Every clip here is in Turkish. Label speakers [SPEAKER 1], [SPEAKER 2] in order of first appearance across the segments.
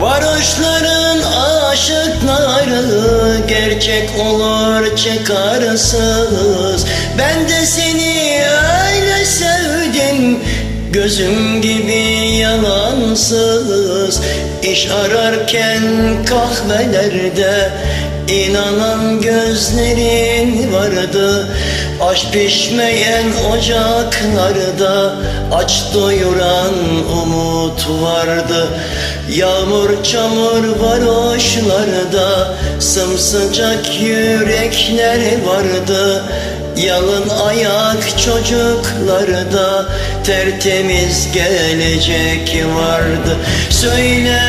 [SPEAKER 1] Varoşların aşıkları gerçek olur çıkarsız. Ben de seni öyle sevdim Gözüm gibi yalansız. İş ararken kahvelerde inanan gözlerin vardı Aşk pişmeyen ocaklarda Aç doyuran umut vardı. Yağmur çamur varoşlarda Sımsıcak yürekler vardı. Yalın ayak çocuklarda Tertemiz gelecek vardı. Söyle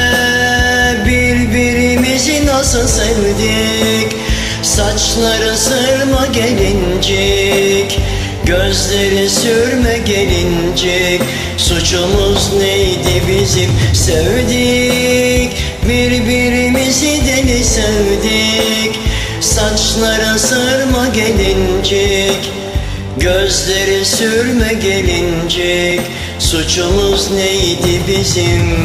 [SPEAKER 1] birbirimizi nasıl sevdik Saçları sırma gelincik Gözleri sürme gelincik. Suçumuz neydi bizim sevdik? Birbirimizi deli sevdik. Saçları sırma gelincik Gözleri sürme gelincik. Suçumuz neydi bizim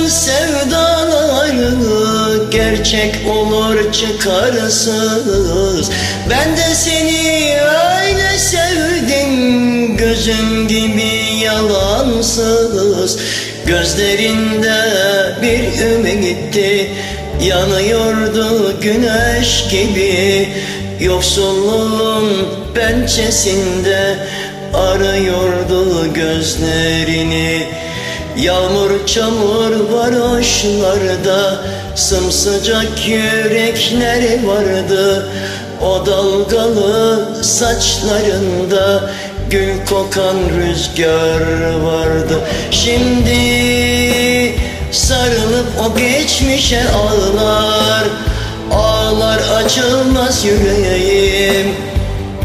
[SPEAKER 1] Varoşların sevdaları gerçek olur çıkarsız. Ben de seni öyle sevdim gözüm gibi yalansız. Gözlerinde bir ümitti yanıyordu güneş gibi. Yoksulluğun pençesinde arıyordu gözlerini Yağmur çamur varoşlarda Sımsıcak yürekler vardı. O dalgalı saçlarında Gül kokan rüzgar vardı. Şimdi sarılıp o geçmişe ağlar Ağlar açılmaz yüreğim.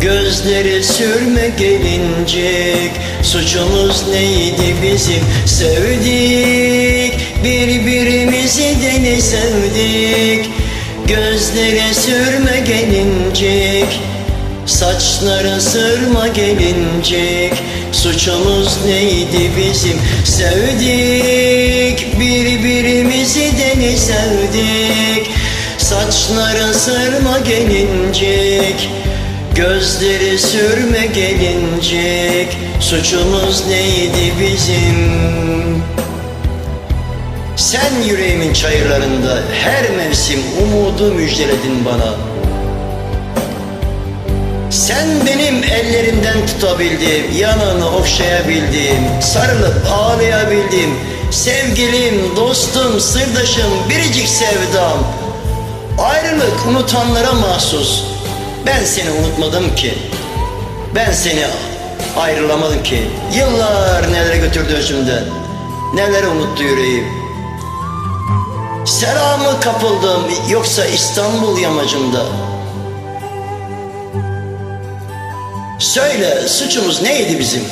[SPEAKER 1] Gözleri sürme gelincik Suçumuz neydi bizim? Sevdik Birbirimizi deli sevdik? Gözleri sürme gelincik Saçları sırma gelincik. Suçumuz neydi bizim? Sevdik Birbirimizi deli sevdik? Saçları sırma gelincik Gözleri sürme gelincik Suçumuz neydi bizim? Sen yüreğimin çayırlarında Her mevsim umudu müjdeledin bana. Sen benim ellerimden tutabildiğim Yanını okşayabildiğim Sarılıp ağlayabildiğim Sevgilim, dostum, sırdaşım Biricik sevdam. Ayrılık unutanlara mahsus ben seni unutmadım ki. Ben seni ayrılamadım ki. Yıllar nelere götürdü özümden. Nelere unuttu yüreğim. Selamı kapıldım yoksa İstanbul yamacında. Söyle suçumuz neydi bizim?